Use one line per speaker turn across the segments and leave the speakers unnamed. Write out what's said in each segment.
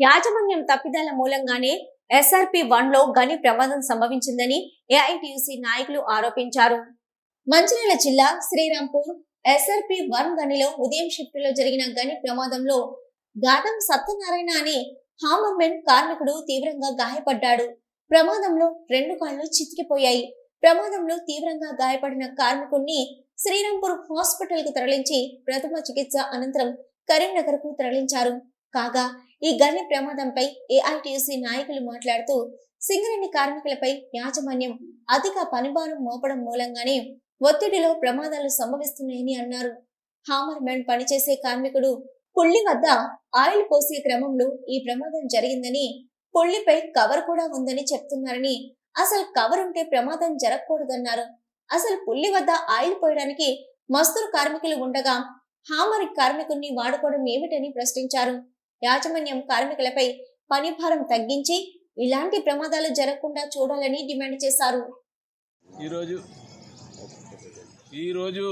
యాజమాన్యం తప్పిదాల మూలంగానే ఎస్ఆర్పి వన్లో గని ప్రమాదం సంభవించిందని ఏఐటియుసి నాయకులు ఆరోపించారు. మంచిర్యాల జిల్లా శ్రీరాంపూర్ ఎస్ఆర్పి వన్ గనిలో ఉదయం షిఫ్ట్లో జరిగిన గని ప్రమాదంలో గాదం సత్యనారాయణ అనే హామర్మెన్ కార్మికుడు తీవ్రంగా గాయపడ్డాడు. ప్రమాదంలో రెండు కాళ్ళు చితికిపోయాయి. ప్రమాదంలో తీవ్రంగా గాయపడిన కార్మికుణ్ణి శ్రీరాంపూర్ హాస్పిటల్కు తరలించి ప్రథమ చికిత్స అనంతరం కరీంనగర్కు తరలించారు. కాగా ఈ గని ప్రమాదంపై ఏఐటియుసి నాయకులు మాట్లాడుతూ సింగరేణి కార్మికులపై యాజమాన్యం అధిక పనిభారం మోపడం మూలంగానే ఒత్తిడిలో ప్రమాదాలు సంభవిస్తున్నాయని అన్నారు. హామర్ మ్యాన్ పనిచేసే కార్మికుడు పుల్లి వద్ద ఆయిల్ పోసే క్రమంలో ఈ ప్రమాదం జరిగిందని పుల్లిపై కవర్ కూడా ఉందని చెప్తున్నారని అసలు కవర్ ఉంటే ప్రమాదం జరగకూడదన్నారు. అసలు పుల్లి వద్ద ఆయిల్ పోయడానికి మస్తూరు కార్మికులు ఉండగా హామర్ కార్మికుడిని వాడుకోవడం ఏమిటని ప్రశ్నించారు. యాజమాన్యం కార్మికులపై పనిభారం తగ్గించి ఇలాంటి ప్రమాదాలు జరగకుండా చూడాలని డిమాండ్ చేశారు.
ఈరోజు ఈరోజు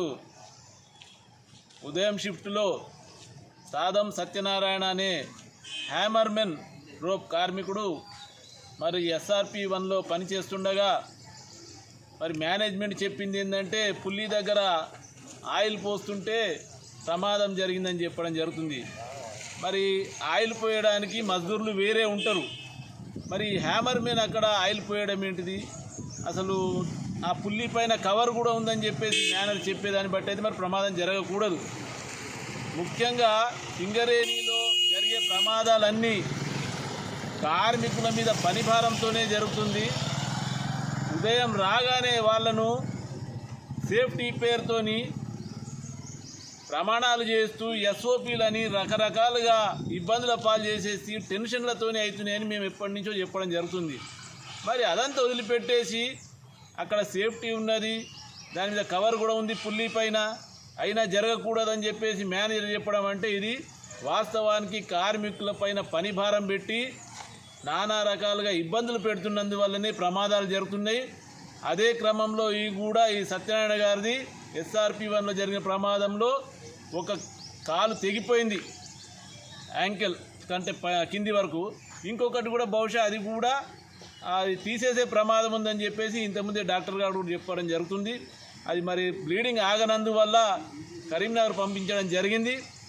ఉదయం షిఫ్ట్లో సాదం సత్యనారాయణ అనే హ్యామర్మెన్ రోప్ కార్మికుడు మరి ఎస్ఆర్పి వన్లో పనిచేస్తుండగా మరి మేనేజ్మెంట్ చెప్పింది ఏంటంటే పుల్లి దగ్గర ఆయిల్ పోస్తుంటే ప్రమాదం జరిగిందని చెప్పడం జరుగుతుంది. మరి ఆయిల్ పోయడానికి మజ్దూర్లు వేరే ఉంటారు. మరి హ్యామర్ మీద అక్కడ ఆయిల్ పోయడం ఏంటిది? అసలు ఆ పుల్లి పైన కవర్ కూడా ఉందని చెప్పేసి మేనర్ చెప్పేదాన్ని బట్టి అయితే మరి ప్రమాదం జరగకూడదు. ముఖ్యంగా సింగరేణిలో జరిగే ప్రమాదాలన్నీ కార్మికుల మీద పనిభారంతోనే జరుగుతుంది. ఉదయం రాగానే వాళ్ళను సేఫ్టీ పేరుతోని ప్రమాణాలు చేస్తూ ఎస్ఓపీలని రకరకాలుగా ఇబ్బందుల పాలు చేసేసి టెన్షన్లతోనే అవుతున్నాయని మేము ఎప్పటి నుంచో చెప్పడం జరుగుతుంది. మరి అదంతా వదిలిపెట్టేసి అక్కడ సేఫ్టీ ఉన్నది దాని మీద కవర్ కూడా ఉంది పుల్లి పైన అయినా జరగకూడదని చెప్పేసి మేనేజర్ చెప్పడం అంటే ఇది వాస్తవానికి కార్మికుల పైన పని భారం పెట్టి నానా రకాలుగా ఇబ్బందులు పెడుతున్నందువల్లనే ప్రమాదాలు జరుగుతున్నాయి. అదే క్రమంలో ఈ కూడా ఈ సత్యనారాయణ గారిది ఎస్ఆర్పి వన్లో జరిగిన ప్రమాదంలో ఒక కాలు తెగిపోయింది యాంకిల్ కంటే ప- కింది వరకు. ఇంకొకటి కూడా బహుశా అది కూడా అది తీసేసే ప్రమాదం ఉందని చెప్పేసి ఇంతకుముందే డాక్టర్ గారు కూడా చెప్పడం జరుగుతుంది. అది మరి బ్లీడింగ్ ఆగనందువల్ల కరీంనగర్ పంపించడం జరిగింది.